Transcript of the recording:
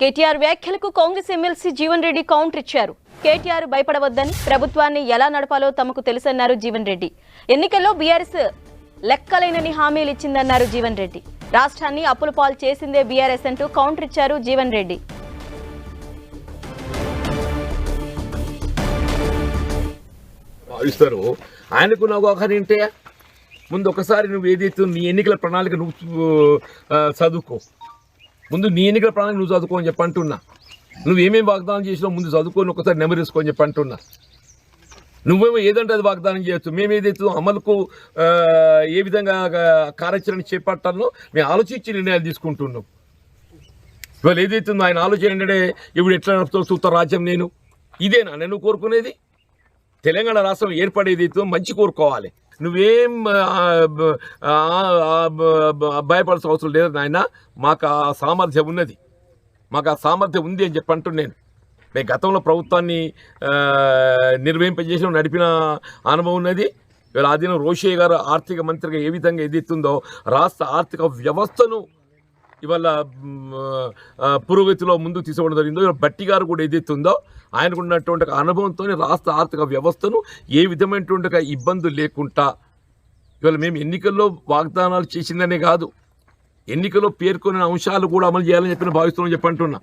కేటీఆర్ వ్యాఖ్యలకు Congress MLC Jeevan Reddy counter ఇచ్చారు. కేటీఆర్ భయపడవద్దని ప్రభుత్వాన్ని ఎలా నడపాలో తమకు తెలుసన్నారు జీవన్ రెడ్డి. ఎన్నికల్లో బీఆర్ఎస్ లెక్కలేనని హామీలు ఇచ్చిందన్నారు జీవన్ రెడ్డి. రాష్ట్రాన్ని అప్పుల పాలు చేసిందే బీఆర్ఎస్ అంటూ కౌంటర్ ఇచ్చారు జీవన్ రెడ్డి. భావిస్తారు ఆయనకు నాకు ఏంటే? ముందు ఒకసారి నువ్వు ఏదైతే నీ ఎన్నికల ప్రణాళిక నువ్వు చదువుకో. ముందు నీ ఎన్నికల ప్రాణానికి నువ్వు చదువుకో అని చెప్పి అంటున్నా. నువ్వు ఏమేమి వాగ్దానం చేసినావు ముందు చదువుకొని ఒకసారి నెమరేసుకో అని చెప్పి అంటున్నా. నువ్వేమో ఏదంటే అది వాగ్దానం చేయొచ్చు. మేము ఏదైతే అమలుకు ఏ విధంగా కార్యాచరణ చేపట్టాలో మేము ఆలోచించి నిర్ణయాలు తీసుకుంటున్నాం. ఇవాళ ఏదైతుందో ఆయన ఆలోచన ఏంటంటే ఇప్పుడు ఎట్లా నడుపుతో చూస్తా రాజ్యం నేను. ఇదేనా? నేను కోరుకునేది? తెలంగాణ రాష్ట్రం ఏర్పడేది మంచి కోరుకోవాలి. నువ్వేం భయపడాల్సిన అవసరం లేదు నాయన. మాకు ఆ సామర్థ్యం ఉన్నది. మాకు ఆ సామర్థ్యం ఉంది అని చెప్పి అంటున్నాను. నేను గతంలో ప్రభుత్వాన్ని ఆ, నిర్వహింపజేసిన నడిపిన అనుభవం ఉన్నది. ఇవాళ ఆదిన రోషయ్య గారు ఆర్థిక మంత్రిగా ఏ విధంగా ఎదుగుతుందో రాష్ట్ర ఆర్థిక వ్యవస్థను ఇవాళ పురోగతిలో ముందుకు తీసుకోవడం జరిగిందో ఇవాళ బట్టి గారు కూడా ఏదైతుందో ఆయనకు ఉన్నటువంటి అనుభవంతో రాష్ట్ర ఆర్థిక వ్యవస్థను ఏ విధమైనటువంటి ఇబ్బందులు లేకుండా ఇవాళ మేము ఎన్నికల్లో వాగ్దానాలు చేసిందనే కాదు ఎన్నికల్లో పేర్కొన్న అంశాలు కూడా అమలు చేయాలని చెప్పి భావిస్తున్నాం చెప్పంటున్నా